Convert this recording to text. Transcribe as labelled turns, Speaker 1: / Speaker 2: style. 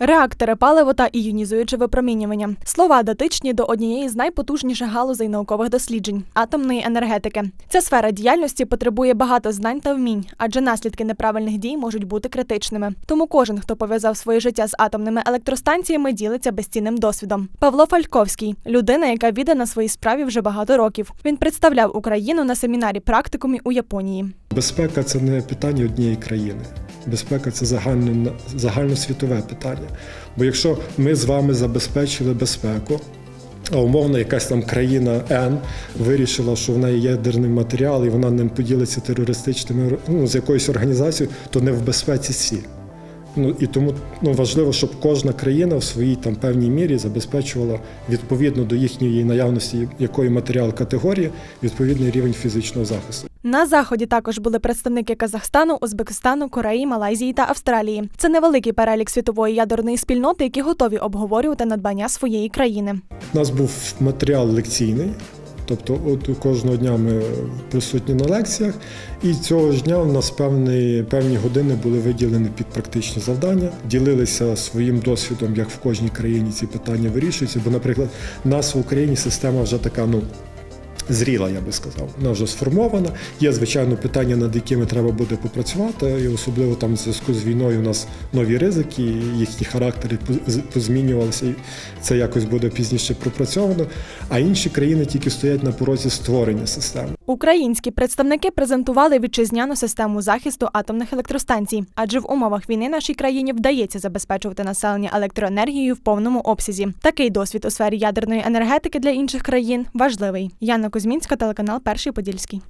Speaker 1: Реактори, паливо та іонізуюче випромінювання. Слова дотичні до однієї з найпотужніших галузей наукових досліджень атомної енергетики. Ця сфера діяльності потребує багато знань та вмінь, адже наслідки неправильних дій можуть бути критичними. Тому кожен, хто пов'язав своє життя з атомними електростанціями, ділиться безцінним досвідом. Павло Фальковський людина, яка віддана своїй справі вже багато років. Він представляв Україну на семінарі практикумі у Японії.
Speaker 2: Безпека це не питання однієї країни. Безпека це загально, загальносвітове питання. Бо якщо ми з вами забезпечили безпеку, а умовно якась там країна N вирішила, що в неї ядерний матеріал і вона ним поділиться терористичними ну, з якоюсь організацією, то не в безпеці всі. Ну і тому ну, важливо, щоб кожна країна в своїй там певній мірі забезпечувала відповідно до їхньої наявності якої матеріал категорії відповідний рівень фізичного захисту.
Speaker 1: На заході також були представники Казахстану, Узбекистану, Кореї, Малайзії та Австралії. Це невеликий перелік світової ядерної спільноти, які готові обговорювати надбання своєї країни.
Speaker 2: У нас був матеріал лекційний, тобто от кожного дня ми присутні на лекціях, і цього ж дня у нас певні, певні години були виділені під практичні завдання, ділилися своїм досвідом, як в кожній країні ці питання вирішуються. Бо, наприклад, в нас в Україні система вже така, ну. Зріла, я би сказав, вона вже сформована. Є звичайно питання, над якими треба буде попрацювати, і особливо там в зв'язку з війною у нас нові ризики, їхні характери позмінювалися, і це якось буде пізніше пропрацьовано. А інші країни тільки стоять на порозі створення системи.
Speaker 1: Українські представники презентували вітчизняну систему захисту атомних електростанцій, адже в умовах війни нашій країні вдається забезпечувати населення електроенергією в повному обсязі. Такий досвід у сфері ядерної енергетики для інших країн важливий. Яна Кузьмінська, телеканал Перший Подільський.